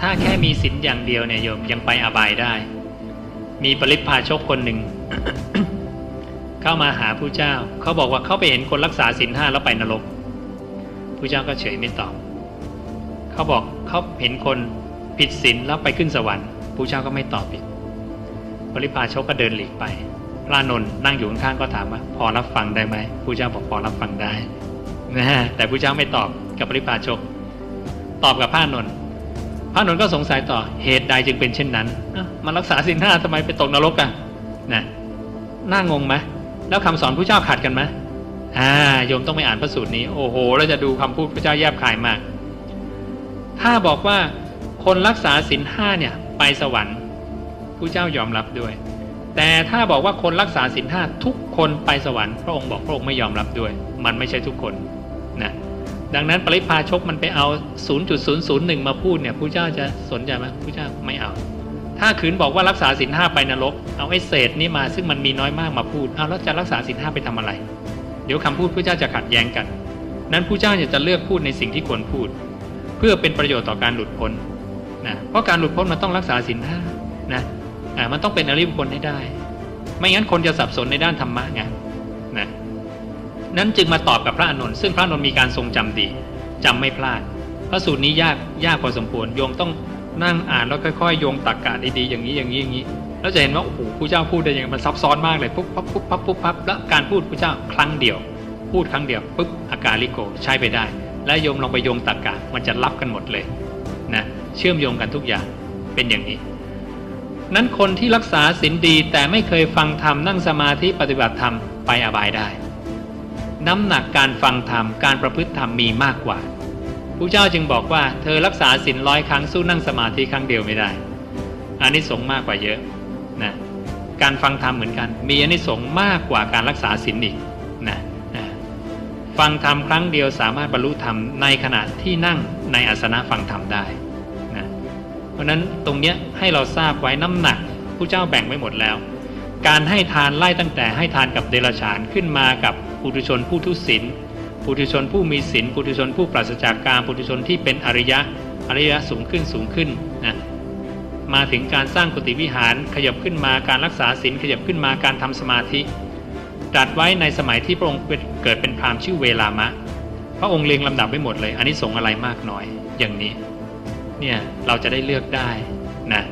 ถ้าแค่มีศีลอย่างเดียวเนี่ยโยมยังไปอบายได้ มีปริพาชกคนหนึ่ง เข้ามาหาผู้เจ้า เขาบอกว่าเขาไปเห็นคนรักษาศีลห้าแล้วไปนรกผู้เจ้าก็เฉยไม่ตอบเขาบอกเขาเห็นคนผิดศีลแล้วไปขึ้นสวรรค์ผู้เจ้าก็ไม่ตอบอีกปริพาชกก็เดินหลีกไปพระนนท์นั่งอยู่ข้างๆก็ถามว่าพอรับฟังได้ไหมผู้เจ้าบอกพอรับฟังได้นะฮะแต่ผู้เจ้าไม่ตอบกับปริพาชก ตอบกับพระนนท์ ระนนท์ก็สงสัยต่อเหตุใดจึงเป็นเช่นนั้นมันรักษาศีลห้าทำไมไปตกนรกอะนะน่างงไหมแล้วคำสอนผู้เจ้าขัดกันไหมอ่าโยมต้องไปอ่านพระสูตรนี้ โอ้โหแล้วจะดูคำพูดพระเจ้าแยบคายมาก ถ้าบอกว่าคนรักษาศีลห้าเนี่ย ไปสวรรค์ผู้เจ้ายอมรับด้วย แต่ถ้าบอกว่าคนรักษาศีลห้าทุกคนไปสวรรค์พระองค์บอกพระองค์ไม่ยอมรับด้วย มันไม่ใช่ทุกคนนะ ดังนั้นปริพาชกมันไปเอา 0.001 มาพูดเนี่ยผู้เจ้าจะสนใจไหมผู้เจ้าไม่เอา ถ้าขืนบอกว่ารักษาศีลห้าไปนรก เอาไอ้เศษนี้มาซึ่งมันมีน้อยมากมาพูด เอาแล้วจะรักษาศีลห้าไปทำอะไร เดี๋ยวคำพูดผู้เจ้าจะขัดแย้งกัน นั้นผู้เจ้าจะเลือกพูดในสิ่งที่ควรพูด เพื่อเป็นประโยชน์ต่อการหลุดพ้นนะ เพราะการหลุดพ้นมันต้องรักษาศีลห้านะอ่ามันต้องเป็นอริยบุคคลให้ได้ ไม่งั้นคนจะสับสนในด้านธรรมะไงนะ นั้นจึงมาตอบกับพระอนนท์ซึ่งพระอนนท์มีการทรงจำดีจำไม่พลาด พระสูตรนี้ยากยากพอสมควรโยมต้องนั่งอ่านแล้วค่อยๆโยงตรรกะดีๆอย่างนี้อย่างนี้อย่างนี้แล้วจะเห็นว่าโอ้โหผู้เจ้าพูดได้ยังไงมันซับซ้อนมากเลยปุ๊บปั๊บปุ๊บปั๊บปุ๊บปั๊บแล้วการพูดผู้เจ้าครั้งเดียว พูดครั้งเดียวปุ๊บอาการลิโกใช้ไปได้ และโยมลองไปโยงตรรกะมันจะรับกันหมดเลยนะเชื่อมโยงกันทุกอย่างเป็นอย่างนี้ นั้นคนที่รักษาศีลดีแต่ไม่เคยฟังธรรมนั่งสมาธิปฏิบัติธรรมไปอบายได้ น้ำหนักการฟังธรรมการประพฤติธรรมมีมากกว่าพระเจ้าจึงบอกว่าเธอรักษาศีลร้อยครั้งสู้นั่งสมาธิครั้งเดียวไม่ได้อานิสงส์มากกว่าเยอะนะการฟังธรรมเหมือนกัน มีอานิสงส์มากกว่าการรักษาศีลอีกนะนะฟังธรรมครั้งเดียวสามารถบรรลุธรรมในขณะที่นั่งในอาสนะฟังธรรมได้นะเพราะฉะนั้นตรงเนี้ยให้เราทราบไว้น้ำหนักผู้เจ้าแบ่งไว้หมดแล้ว การให้ทานไล่ตั้งแต่ให้ทานกับเดรัจฉานขึ้นมากับปุถุชนผู้ทุศีลปุถุชนผู้มีศีลปุถุชนผู้ปราศจากกามปุถุชนที่เป็นอริยะอริยะสูงขึ้นสูงขึ้นนะมาถึงการสร้างกุฏิวิหารขยับขึ้นมาการรักษาศีลขยับขึ้นมาการทำสมาธิตรัสไว้ในสมัยที่พระองค์เกิดเป็นพราหมณ์ชื่อเวลามะ พระองค์เรียงลำดับไว้หมดเลยอันนี้ส่งอะไรมากน้อยอย่างนี้เนี่ยเราจะได้เลือกได้นะ